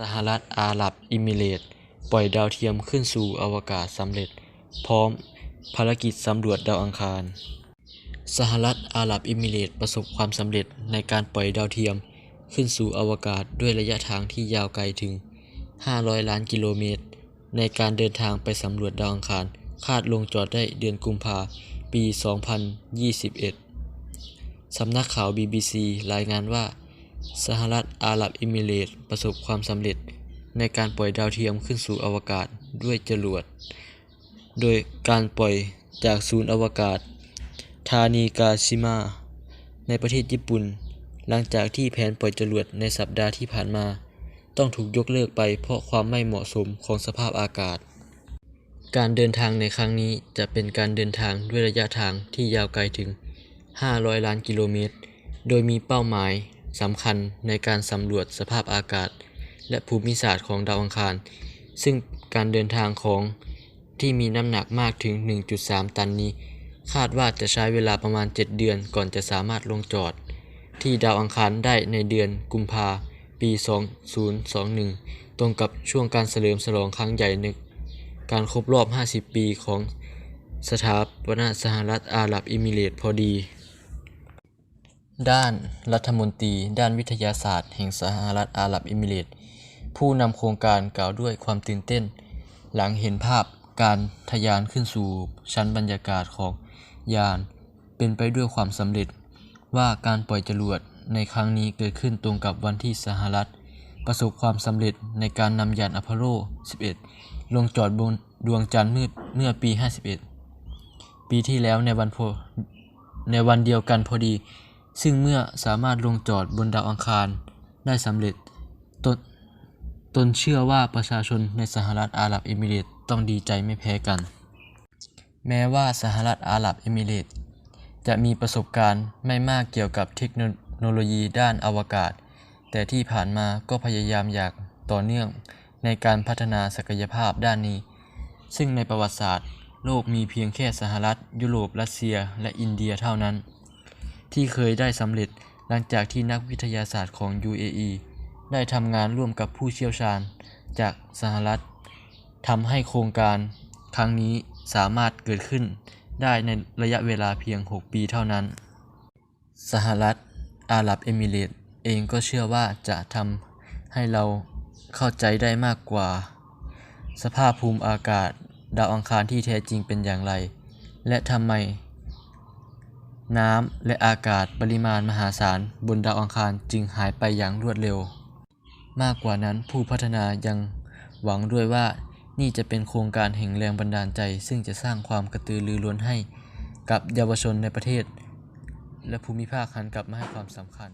สหรัฐอาหรับเอมิเรตส์ปล่อยดาวเทียมขึ้นสู่อวกาศสำเร็จ พร้อมภารกิจสำรวจดาวอังคาร สหรัฐอาหรับเอมิเรตส์ประสบความสำเร็จในการปล่อยดาวเทียมขึ้นสู่อวกาศด้วยระยะทางที่ยาวไกลถึง 500 ล้านกิโลเมตร ในการเดินทางไปสำรวจดาวอังคาร คาดลงจอดได้เดือนกุมภาปี 2021 สำนักข่าว BBC รายงานว่า สหรัฐอาหรับเอมิเรตส์ประสบความสำเร็จในการปล่อยดาวเทียมขึ้นสู่อวกาศด้วยจรวด โดยการปล่อยจากศูนย์อวกาศ ทานิกาชิมะในประเทศญี่ปุ่น หลังจากที่แผนปล่อยจรวดในสัปดาห์ที่ผ่านมา ต้องถูกยกเลิกไปเพราะความไม่เหมาะสมของสภาพอากาศ การเดินทางในครั้งนี้จะเป็นการเดินทางด้วยระยะทางที่ยาวไกลถึง 500 ล้านกิโลเมตร โดยมีเป้าหมาย สำคัญในการสำรวจสภาพอากาศ และภูมิศาสตร์ของดาวอังคาร ซึ่งการเดินทางของที่มีน้ำหนักมากถึง 1.3 ตันนี้ คาดว่าจะใช้เวลาประมาณ 7 เดือนก่อนจะสามารถลงจอด ที่ดาวอังคารได้ในเดือนกุมภาปี 2021 ตรงกับช่วงการเฉลิมฉลองครั้งใหญ่ในการครบรอบ 50 ปีของสถาปนาสหรัฐอาหรับเอมิเรตพอดี ด้านรัฐมนตรี ด้านวิทยาศาสตร์ แห่งสหรัฐอาหรับเอมิเรตส์ผู้นำโครงการกล่าวด้วยความตื่นเต้น หลังเห็นภาพการทะยานขึ้นสู่ชั้นบรรยากาศของยาน เป็นไปด้วยความสำเร็จว่าการปล่อยจรวดในครั้งนี้เกิดขึ้นตรงกับวันที่สหรัฐ ประสบความสำเร็จในการนำยานอพอลโล 11 ลงจอดบนดวงจันทร์เมื่อเมื่อปี 51 ปีที่แล้วในวันในวันเดียวกันพอดี ซึ่งเมื่อสามารถลงจอดบนดาวอังคารได้สำเร็จตนตนเชื่อว่าประชาชนในสหรัฐอาหรับเอมิเรต์ต้องดีใจไม่แพ้กัน แม้ว่าสหรัฐอาหรับเอมิเรตจะมีประสบการณ์ไม่มากเกี่ยวกับเทคโนโลยีด้านอวกาศ แต่ที่ผ่านมาก็พยายามอยางต่อเนื่องในการพัฒนาศักยภาพด้านนี้ ซึ่งในประวัติศาสตร์ โลกมีเพียงแค่สหรัฐ ยุโรป รัสเซีย และอินเดียเท่านั้น ที่เคยได้สำเร็จหลังจากที่นักวิทยาศาสตร์ของ UAE ได้ทำงานร่วมกับผู้เชี่ยวชาญจากสหรัฐทำให้โครงการครั้งนี้สามารถเกิดขึ้นได้ในระยะเวลาเพียง 6 ปีเท่านั้น สหรัฐ อาหรับเอมิเรตส์เองก็เชื่อว่าจะทำให้เราเข้าใจได้มากกว่า สภาพภูมิอากาศ ดาวอังคารที่แท้จริงเป็นอย่างไร และทำไม น้ำและอากาศปริมาณมหาศาลบนดาวอังคารจึงหายไปอย่างรวดเร็ว มากกว่านั้นผู้พัฒนายังหวังด้วยว่านี่จะเป็นโครงการแห่งแรงบันดาลใจ ซึ่งจะสร้างความกระตือรือร้นให้กับเยาวชนในประเทศ และภูมิภาคหันกลับมาให้ความสำคัญ